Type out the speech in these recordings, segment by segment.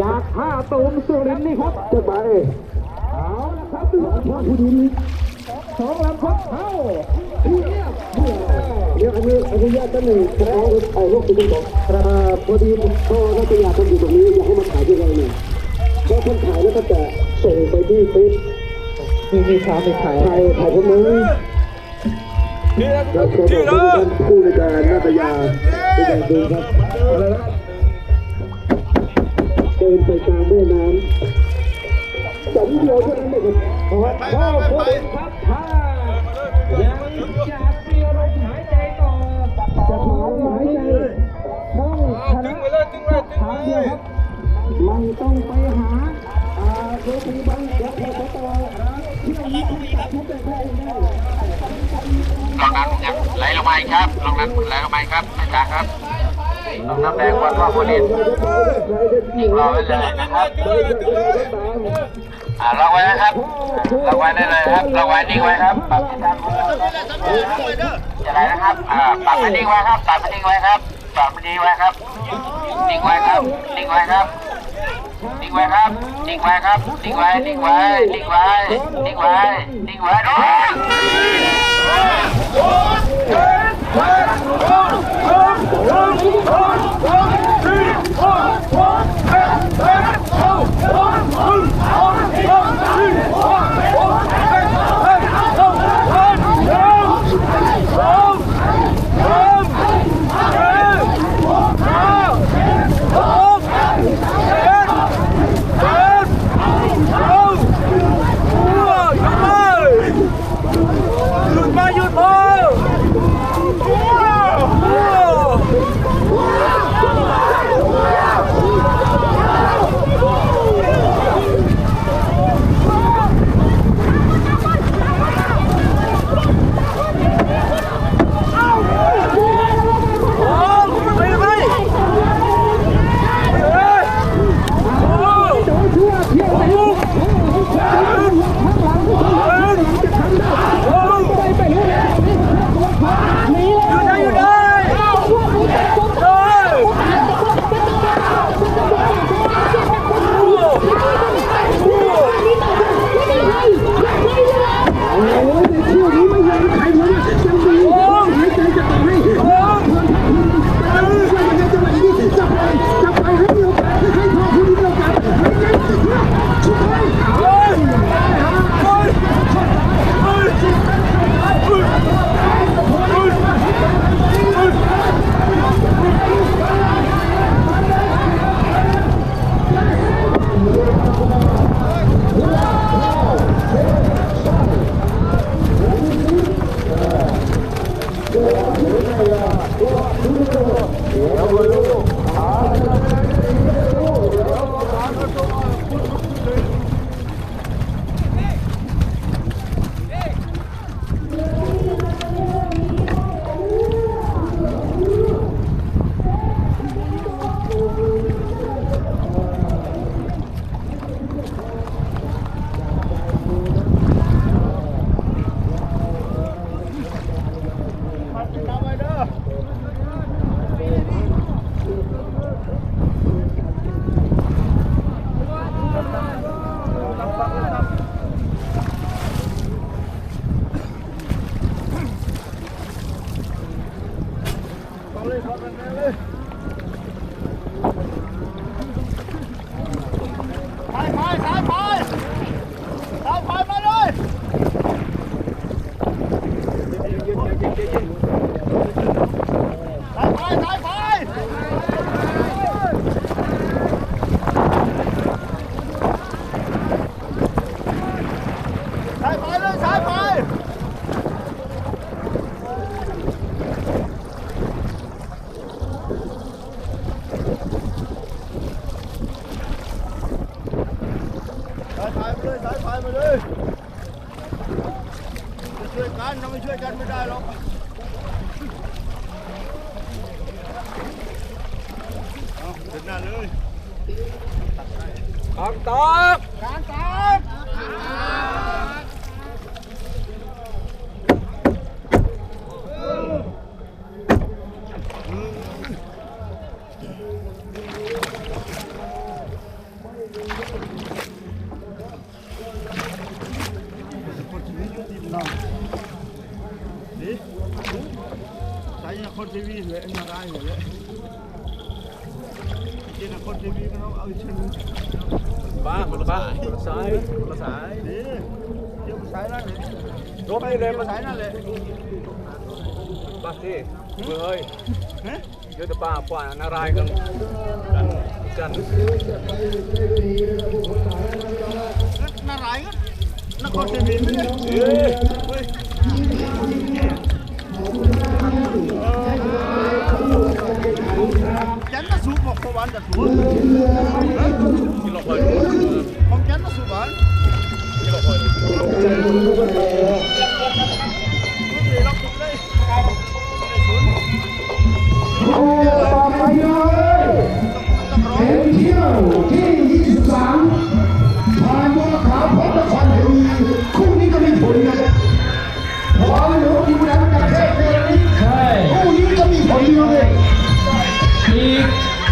จากท่าตูมสุรินทร์นี่ครับจะไปเอาละครับดูว่าผู้ดินสองลำพับเข้าเงียบเดี๋ยอันนี้อนุญาตท่านหนึ่งขอเอาลูกไปดูก่อนอ่าพอดีพ่อนักกีฬาคนอยู่ตรงนี้อยากให้มาถ่ายด้วยกันเนี่ยเพราะคนถ่ายแล้วก็จะส่งไปที่เฟซมีมีขามีขายถ่ายถ่ายคนนึงเราขอบอกท่านผู้ในการนาตยาในการดูครับ ดินไปกลางแม่น้ำสมเดียวเท่านั้นเองครับพ่อผู้ดินครับท่ายังอยากมีลมหายใจต่อจะถอนหายใจต้องชนะทางเดียวครับไม่ต้องไปหาอ่าโคตีบังและโคตต่อเที่ยวนี้คุณตัดทุกแต่แพ้ได้ลองน้ำยังไหลลงมาอีกครับลองน้ำไหลลงมาอีกครับอาจารย์ครับ ลองน้ำแดงวัดว่าบุรียิงรอไว้เลยนะครับอ่าล็อกไว้นะครับล็อกไว้ได้เลยครับล็อกไว้นิ่งไว้ครับปรับทิศทางของเราจะไหลนะครับอ่าปรับให้นิ่งไว้ครับปรับให้นิ่งไว้ครับปรับให้นิ่งไว้ครับนิ่งไว้ครับนิ่งไว้ครับนิ่งไว้ครับนิ่งไว้ครับนิ่งไว้นิ่งไว้นิ่งไว้นิ่งไว้นิ่งไว้โอ้ เลยสายพายมาเลยจะช่วยกันถ้าไม่ช่วยกันไม่ได้หรอกเอาเดินหน้าเลยออกตอกการตา นี่ใส่คนทีวีเหลือเอ็นมาได้หมดเลยกินคนทีวีกันต้องเอาชิ้นบ้าคนละบ้าคนละสายคนละสายนี่เดี๋ยวสายนั่นเลยรถไปเลยมาสายนั่นเลยบ้าสิเบอร์เฮ้ยเดี๋ยวจะป้าป่านารายกันกันกันนารายกันนครศรีไเนี่ย เอ้ยเฮ้ยจันทร์สุบอกประวัน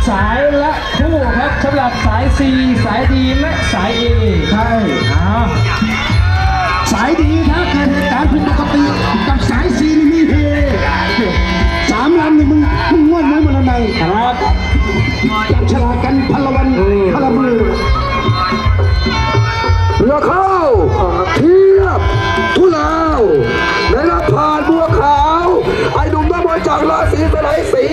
สายละคู่ครับสำหรับสาย C สายดีและสาย A ใช่อ้าวสายดีถ้าเกิดเหตุการณ์ผิดปกติกับสายซีนี่มีเฮสามลำนี่มึงมึงง่วนไหมมันอะไรครับจับฉลากกันพลวันพลมือเรือเข้าเทียบทุลาวในรับผ่านบัวขาว ไอ้หนุ่มหน้าบอลจากราศีสไลสี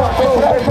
พ